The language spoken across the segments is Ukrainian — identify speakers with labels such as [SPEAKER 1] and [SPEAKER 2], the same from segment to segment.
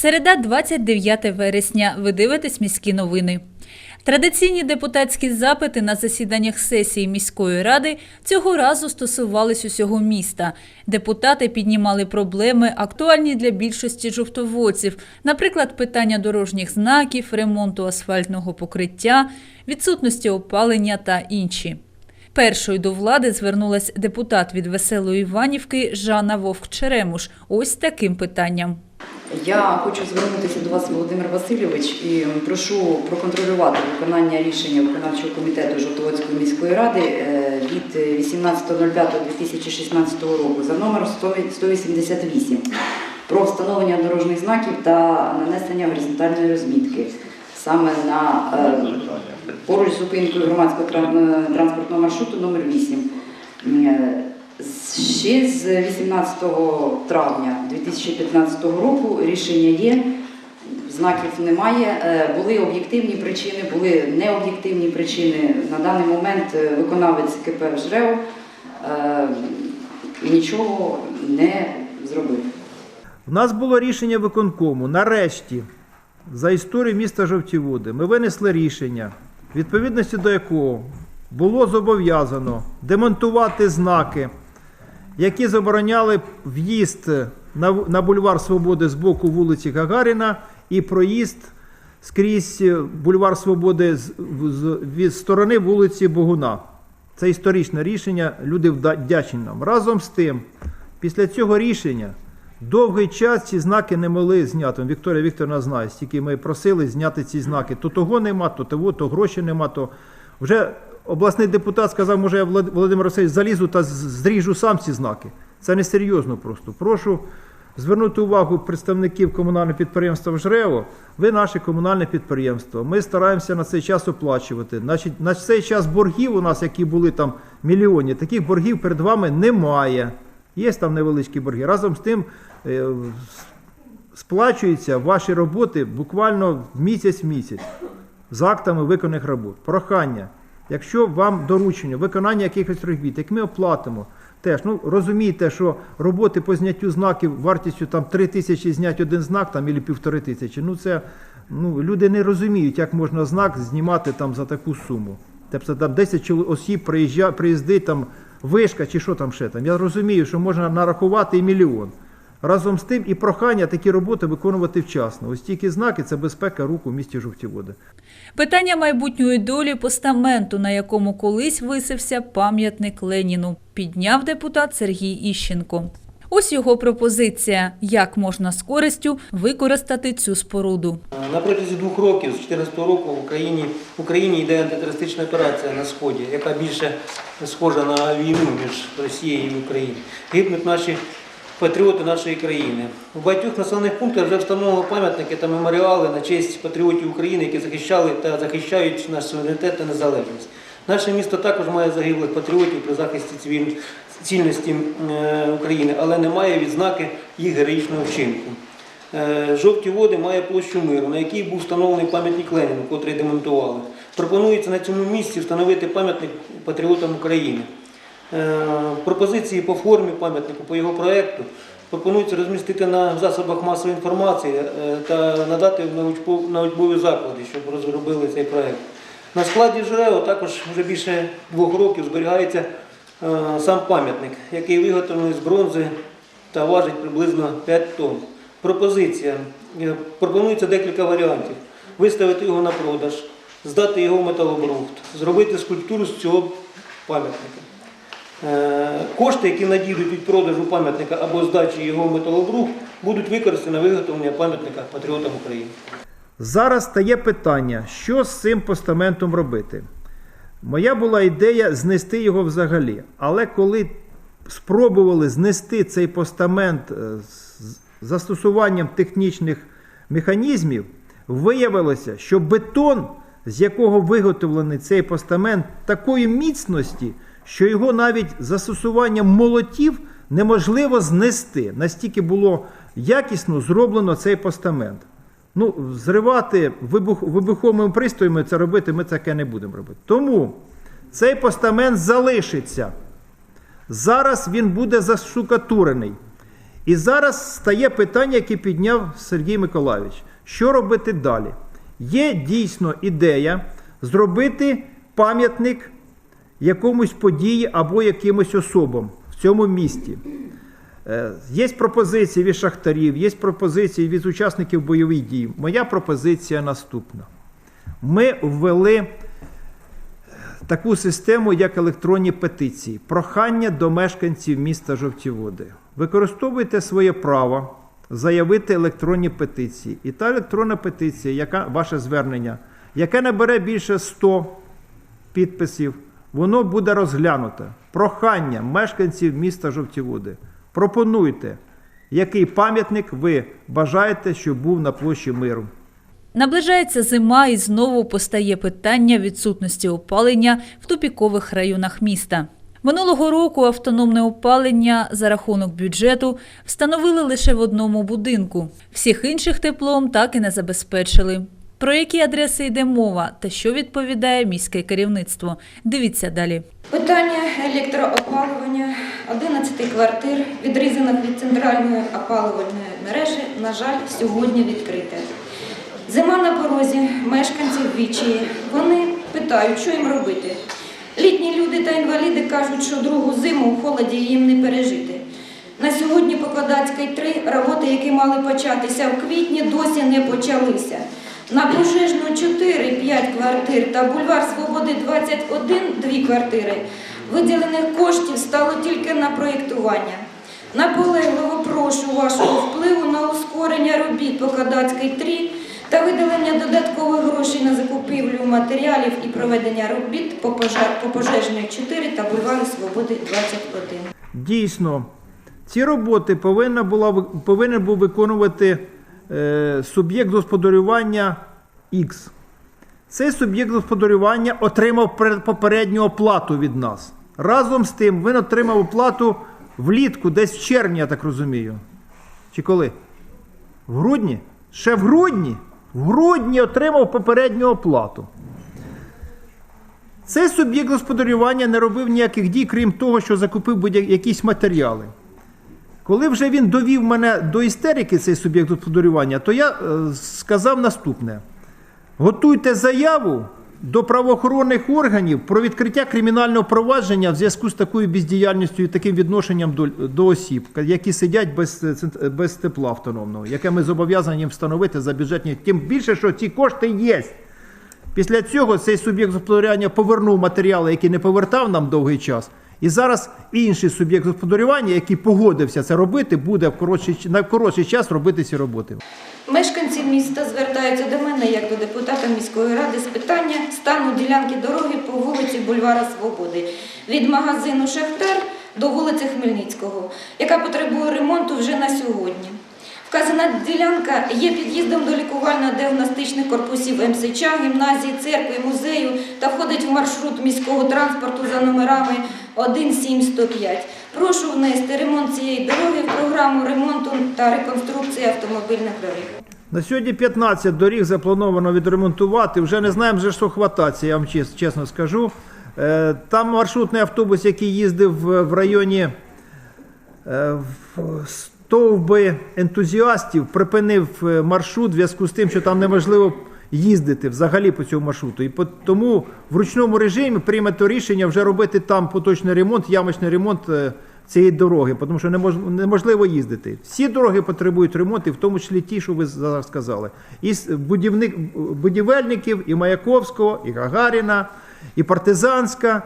[SPEAKER 1] Середа, 29 вересня. Ви дивитесь міські новини. Традиційні депутатські запити на засіданнях сесії міської ради цього разу стосувались усього міста. Депутати піднімали проблеми, актуальні для більшості жовтоводців, наприклад, питання дорожніх знаків, ремонту асфальтного покриття, відсутності опалення та інші. Першою до влади звернулась депутат від Веселої Іванівки Жанна Вовк-Черемуш. Ось таким питанням.
[SPEAKER 2] Я хочу звернутися до вас, Володимир Васильович, і прошу проконтролювати виконання рішення виконавчого комітету Жовтоводської міської ради е, від 18.05.2016 року за номером 188 про встановлення дорожніх знаків та нанесення горизонтальної розмітки саме на е, поруч з зупинкою громадського транспортного маршруту номер 8. Ще з 18 травня 2015 року рішення є, знаків немає. Е, Були об'єктивні причини, були необ'єктивні причини. На даний момент е, виконавець КП «ЖРЕО» е, нічого не зробив.
[SPEAKER 3] У нас було рішення виконкому. Нарешті, за історію міста Жовтіводи, ми винесли рішення, відповідності до якого було зобов'язано демонтувати знаки, які забороняли в'їзд на, бульвар Свободи з боку вулиці Гагаріна і проїзд скрізь е, бульвар Свободи з, з- від сторони вулиці Богуна. Це історичне рішення, люди вдячні нам. Разом з тим, після цього рішення довгий час ці знаки не могли зняти. Вікторія Вікторовна знає, стільки ми просили зняти ці знаки. То того нема, то того, то гроші нема, то вже обласний депутат сказав, може я Володимир Васильович залізу та зріжу сам ці знаки. Це несерйозно просто. Прошу звернути увагу представників комунального підприємства «Жрево». Ви наше комунальне підприємство. Ми стараємося на цей час оплачувати. Значить, на цей час боргів у нас, які були там мільйонні, таких боргів перед вами немає. Є там невеличкі борги. Разом з тим е, сплачуються ваші роботи буквально місяць в місяць з актами виконаних робот. Прохання, якщо вам доручення, виконання якихось робіт, як ми оплатимо, теж ну розумійте, що роботи по зняттю знаків вартістю там 3 тисячі зняти один знак там або півтори тисячі. Ну це ну люди не розуміють, як можна знак знімати там за таку суму. Тобто там 10 чол- осіб приїздить там вишка чи що там ще там. Я розумію, що можна нарахувати і мільйон. Разом з тим і прохання такі роботи виконувати вчасно. Ось тільки знаки це безпека рук у місті Жовтіводи.
[SPEAKER 1] Питання майбутньої долі постаменту, на якому колись висився пам'ятник Леніну, підняв депутат Сергій Іщенко. Ось його пропозиція, як можна з користю використати цю споруду.
[SPEAKER 4] На протязі двох років, з 2014 року, в Україні, в Україні йде антитерористична операція на Сході, яка більше схожа на війну між Росією і Україною. Гибнуть наші патріоти нашої країни. У багатьох населених пунктах вже встановлено пам'ятники та меморіали на честь патріотів України, які захищали та захищають наш суверенітет та незалежність. Наше місто також має загиблих патріотів при захисті цільності е, України, але не має відзнаки їх героїчного вчинку. Е, Жовті води має площу миру, на якій був встановлений пам'ятник Леніну, котрий демонтували. Пропонується на цьому місці встановити пам'ятник патріотам України. Е, Пропозиції по формі пам'ятнику, по його проєкту пропонується розмістити на засобах масової інформації е, та надати научбові заклади, щоб розробили цей проєкт. На складі ЖРЕО також вже більше двох років зберігається е, сам пам'ятник, який виготовлений з бронзи та важить приблизно 5 тонн. Пропозиція. Пропонується декілька варіантів. Виставити його на продаж, здати його в металобрухт, зробити скульптуру з цього пам'ятника. Е, Кошти, які надійдуть від продажу пам'ятника або здачі його в металобрухт, будуть використані на виготовлення пам'ятника патріотам України.
[SPEAKER 3] Зараз стає питання, що з цим постаментом робити. Моя була ідея знести його взагалі. Але коли спробували знести цей постамент е, з застосуванням технічних механізмів, виявилося, що бетон, з якого виготовлений цей постамент, такої міцності, що його навіть застосуванням молотів неможливо знести. Настільки було якісно зроблено цей постамент. Ну, зривати вибух, вибуховими пристроями це робити, ми таке не будемо робити. Тому цей постамент залишиться. Зараз він буде зашукатурений. І зараз стає питання, яке підняв Сергій Миколайович. Що робити далі? Є дійсно ідея зробити пам'ятник якомусь події або якимось особам в цьому місті. Е, Є пропозиції від шахтарів, є пропозиції від учасників бойових дій. Моя пропозиція наступна. Ми ввели е, таку систему, як електронні петиції. Прохання до мешканців міста Жовтіводи. Використовуйте своє право заявити електронні петиції. І та електронна петиція, яка ваше звернення, яке набере більше 100 підписів, воно буде розглянуте. Прохання мешканців міста Жовтіводи. Пропонуйте, який пам'ятник ви бажаєте, щоб був на площі миру.
[SPEAKER 1] Наближається зима і знову постає питання відсутності опалення в тупікових районах міста. Минулого року автономне опалення за рахунок бюджету встановили лише в одному будинку. Всіх інших теплом так і не забезпечили. Про які адреси йде мова та що відповідає міське керівництво? Дивіться далі.
[SPEAKER 5] Питання електроопалювання 11 квартир, відрізаних від центральної опалювальної мережі, на жаль, сьогодні відкрите. Зима на порозі, мешканці в відчаї. Вони питають, що їм робити. Літні люди та інваліди кажуть, що другу зиму в холоді їм не пережити. На сьогодні по Кладацькій 3 роботи, які мали початися в квітні, досі не почалися. На Пожежну 4-5 квартир та бульвар Свободи 21 2 квартири. Виділених коштів стало тільки на проєктування. Наполегливо прошу вашого впливу на ускорення робіт по Кадацькій 3 та виділення додаткових грошей на закупівлю матеріалів і проведення робіт по, пожар, по пожежної 4 та бульвару Свободи 21.
[SPEAKER 3] Дійсно, ці роботи повинна була, ви- повинен був виконувати е, суб'єкт господарювання X. Цей суб'єкт господарювання отримав пер- попередню оплату від нас. Разом з тим він отримав оплату влітку, десь в червні, я так розумію. Чи коли? В грудні? Ще в грудні? В грудні отримав попередню оплату. Цей суб'єкт господарювання не робив ніяких дій, крім того, що закупив якісь матеріали. Коли вже він довів мене до істерики, цей суб'єкт господарювання, то я е, сказав наступне: готуйте заяву до правоохоронних органів про відкриття кримінального провадження в зв'язку з такою бездіяльністю і таким відношенням до, до осіб, які сидять без, е, без тепла автономного, яке ми зобов'язані встановити за бюджетні. Тим більше, що ці кошти є. Після цього цей суб'єкт господарювання повернув матеріали, які не повертав нам довгий час. І зараз інший суб'єкт господарювання, який погодився це робити, буде в коротший, на коротший час робити ці роботи.
[SPEAKER 5] Мешканці міста звертаються до мене як до депутата міської ради з питання стану ділянки дороги по вулиці Бульвара Свободи від магазину Шахтар до вулиці Хмельницького, яка потребує ремонту вже на сьогодні. Вказана ділянка є під'їздом до лікувально-діагностичних корпусів МСЧ, гімназії, церкви, музею та входить в маршрут міського транспорту за номерами 17105. Прошу внести ремонт цієї дороги в програму ремонту та реконструкції автомобільних доріг.
[SPEAKER 3] На сьогодні 15 доріг заплановано відремонтувати. Вже не знаємо, вже що хвататися, я вам чесно скажу. Е, Там маршрутний автобус, який їздив в в районі е, стовби ентузіастів, припинив е, маршрут в зв'язку з тим, що там неможливо їздити взагалі по цьому маршруту. І тому в ручному режимі прийнято рішення вже робити там поточний ремонт, ямочний ремонт е, цієї дороги, тому що немож- неможливо їздити. Всі дороги потребують ремонту, в тому числі ті, що ви зараз сказали. І будівник, будівельників, і Маяковського, і Гагаріна, і Партизанська,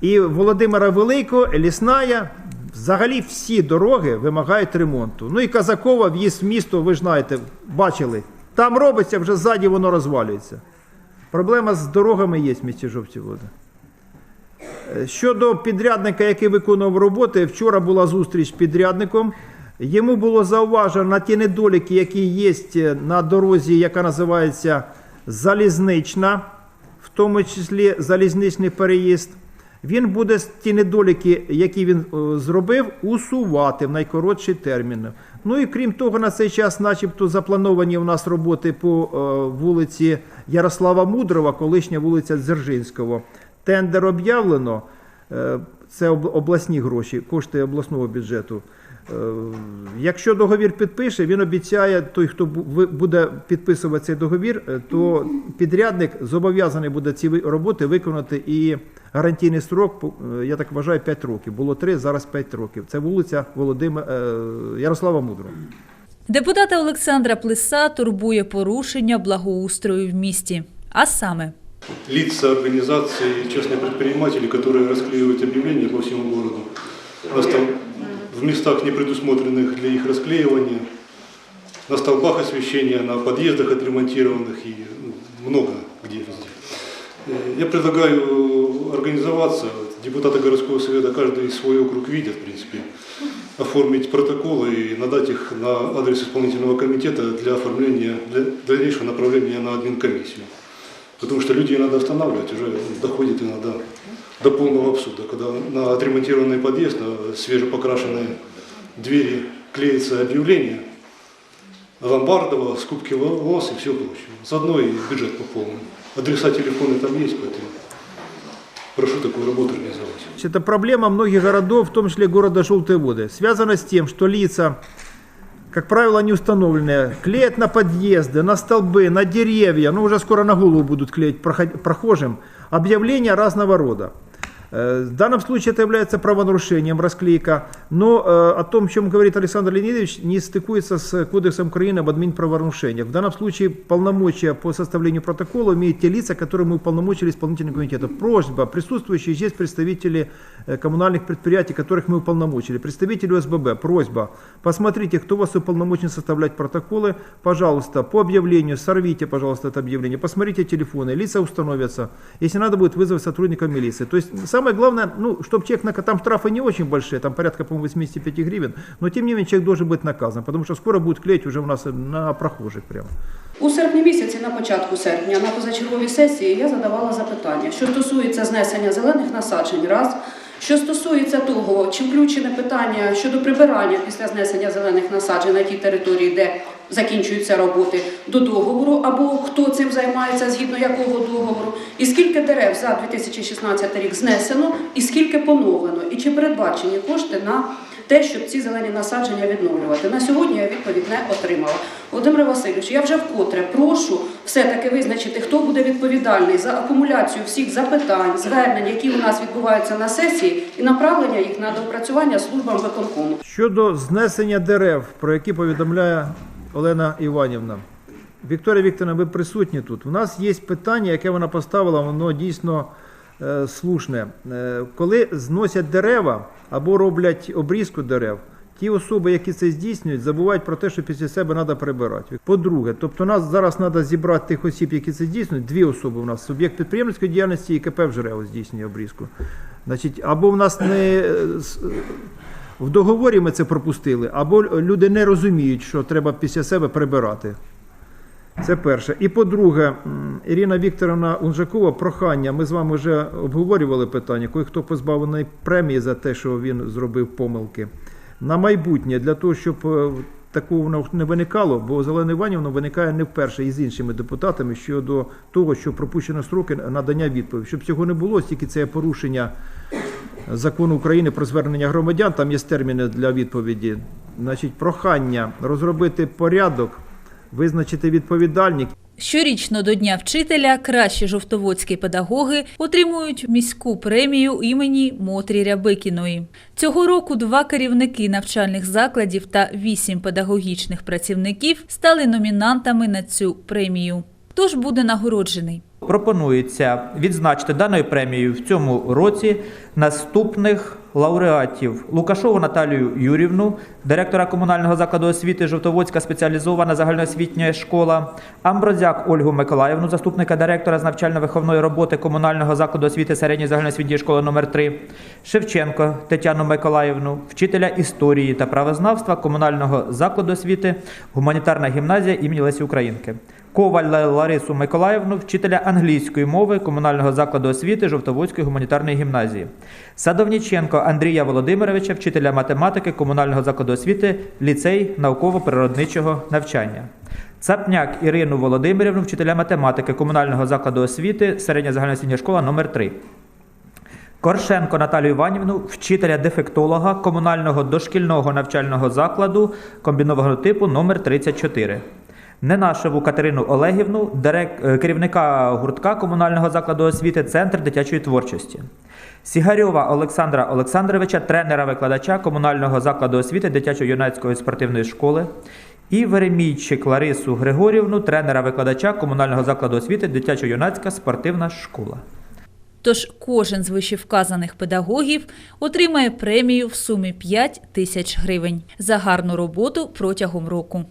[SPEAKER 3] і Володимира Великого, і Лісная. Взагалі всі дороги вимагають ремонту. Ну і Казакова, в'їзд в місто, ви ж знаєте, бачили. Там робиться, вже ззаді воно розвалюється. Проблема з дорогами є в місті Жовті Води. Е, Щодо підрядника, який виконував роботи, вчора була зустріч з підрядником. Йому було зауважено на ті недоліки, які є на дорозі, яка називається залізнична, в тому числі залізничний переїзд. Він буде ті недоліки, які він е, зробив, усувати в найкоротші терміни. Ну і крім того, на цей час, начебто, заплановані у нас роботи по е, вулиці Ярослава Мудрова, колишня вулиця Дзержинського. Тендер об'явлено, е, це об- обласні гроші, кошти обласного бюджету. Е, Якщо договір підпише, він обіцяє, той, хто бу- ви- буде підписувати цей договір, е, то підрядник зобов'язаний буде ці ви- роботи виконати і гарантійний строк, по- е, я так вважаю, 5 років. Було 3, зараз 5 років. Це вулиця Володимира Ярослава Мудрого.
[SPEAKER 1] Депутата Олександра Плиса турбує порушення благоустрою в місті. А саме
[SPEAKER 6] лица, организации, частные предприниматели, которые расклеивают объявления по всему городу. Настал в Местах, не предусмотренных для их расклеивания, на столбах освещения, на подъездах отремонтированных и ну, много где везде. Э, Я предлагаю организоваться, депутаты городского совета, каждый свой округ видят, в принципе, оформить протоколы и надать их на адрес исполнительного комитета для оформления, для дальнейшего направления на админкомиссию. Потому что людей надо останавливать, уже доходит иногда до полного абсурда, когда на отремонтированный подъезд, на свежепокрашенные двери клеится объявление ломбардово, скупки волос и все прочее. Заодно и бюджет пополнен. Адреса телефоны там есть, поэтому прошу такую работу организовать.
[SPEAKER 3] Это проблема многих городов, в том числе города Желтые воды. Связана с тем, что лица, как правило, не установленные, клеят на подъезды, на столбы, на деревья, ну уже скоро на голову будут клеить прохожим, объявления разного рода. Э, В данном случае это является правонарушением расклейка, но э, о том, о чем говорит Александр Леонидович, не стыкуется с Кодексом Украины об админправонарушениях. В данном случае полномочия по составлению протокола имеют те лица, которые мы уполномочили исполнительный комитета. Просьба, присутствующие здесь представители э, коммунальных предприятий, которых мы уполномочили, представители ОСББ, просьба, посмотрите, кто вас уполномочен составлять протоколы, пожалуйста, по объявлению, сорвите, пожалуйста, это объявление, посмотрите телефоны, лица установятся, если надо будет вызвать сотрудника милиции. То есть самое главное, ну, чтобы человек, нака- там штрафы не очень большие, там порядка, по-моему, 85 гривен, но тем не менее человек должен быть наказан, потому что скоро будут клеить уже у нас на прохожих прямо.
[SPEAKER 7] У серпні місяці, на початку серпня, на позачерговій сесії я задавала запитання, що стосується знесення зелених насаджень, раз. Що стосується того, чи включене питання щодо прибирання після знесення зелених насаджень на тій території, де закінчуються роботи до договору, або хто цим займається, згідно якого договору, і скільки дерев за 2016 рік знесено, і скільки поновлено, і чи передбачені кошти на те, щоб ці зелені насадження відновлювати. На сьогодні я відповідь не отримала. Володимир Васильович, я вже вкотре прошу все-таки визначити, хто буде відповідальний за акумуляцію всіх запитань, звернень, які у нас відбуваються на сесії, і направлення їх на доопрацювання службам виконкому.
[SPEAKER 3] Щодо знесення дерев, про які повідомляє Олена Іванівна. Вікторія Вікторовна, ви присутні тут. У нас є питання, яке вона поставила, воно дійсно е, слушне. Е, коли зносять дерева або роблять обрізку дерев, ті особи, які це здійснюють, забувають про те, що після себе треба прибирати. По-друге, тобто нас зараз треба зібрати тих осіб, які це здійснюють. Дві особи у нас суб'єкт підприємницької діяльності і КП «Вжерево» здійснює обрізку. Значить, або в нас не е, в договорі ми це пропустили, або люди не розуміють, що треба після себе прибирати. Це перше. І по-друге, Ірина Вікторовна Унжакова, прохання. Ми з вами вже обговорювали питання, коли хто позбавлений премії за те, що він зробив помилки. На майбутнє, для того, щоб е, такого не виникало, бо Зелена Іванівна виникає не вперше і з іншими депутатами щодо того, що пропущено строки надання відповіді. Щоб цього не було, стільки це порушення закону України про звернення громадян, там є терміни для відповіді. Значить, прохання розробити порядок, визначити відповідальність.
[SPEAKER 1] Щорічно до Дня вчителя кращі жовтоводські педагоги отримують міську премію імені Мотрі Рябикіної. Цього року два керівники навчальних закладів та вісім педагогічних працівників стали номінантами на цю премію. Хто ж буде нагороджений?
[SPEAKER 8] Пропонується відзначити даною премією в цьому році наступних лауреатів: Лукашову Наталію Юрівну, директора комунального закладу освіти Жовтоводська спеціалізована загальноосвітня школа, Амброзяк Ольгу Миколаївну, заступника директора з навчально-виховної роботи комунального закладу освіти середньої загальноосвітньої школи номер 3 Шевченко Тетяну Миколаївну, вчителя історії та правознавства комунального закладу освіти Гуманітарна гімназія імені Лесі Українки. Коваль Ларису Миколаївну, вчителя англійської мови комунального закладу освіти Жовтоводської гуманітарної гімназії. Садовніченко Андрія Володимировича, вчителя математики комунального закладу освіти, ліцей науково-природничого навчання. Цапняк Ірину Володимирівну, вчителя математики комунального закладу освіти, середня загальноосвітня школа номер 3 Коршенко Наталію Іванівну, вчителя дефектолога комунального дошкільного навчального закладу комбінованого типу номер 34. Ненашеву Катерину Олегівну, дирек- е, керівника гуртка комунального закладу освіти Центр дитячої творчості. Сігарьова Олександра Олександровича, тренера-викладача комунального закладу освіти дитячо-юнацької спортивної школи. І Веремійчик Ларису Григорівну, тренера-викладача комунального закладу освіти дитячо-юнацька спортивна школа.
[SPEAKER 1] Тож кожен з вищевказаних педагогів отримає премію в сумі 5 тисяч гривень за гарну роботу протягом року.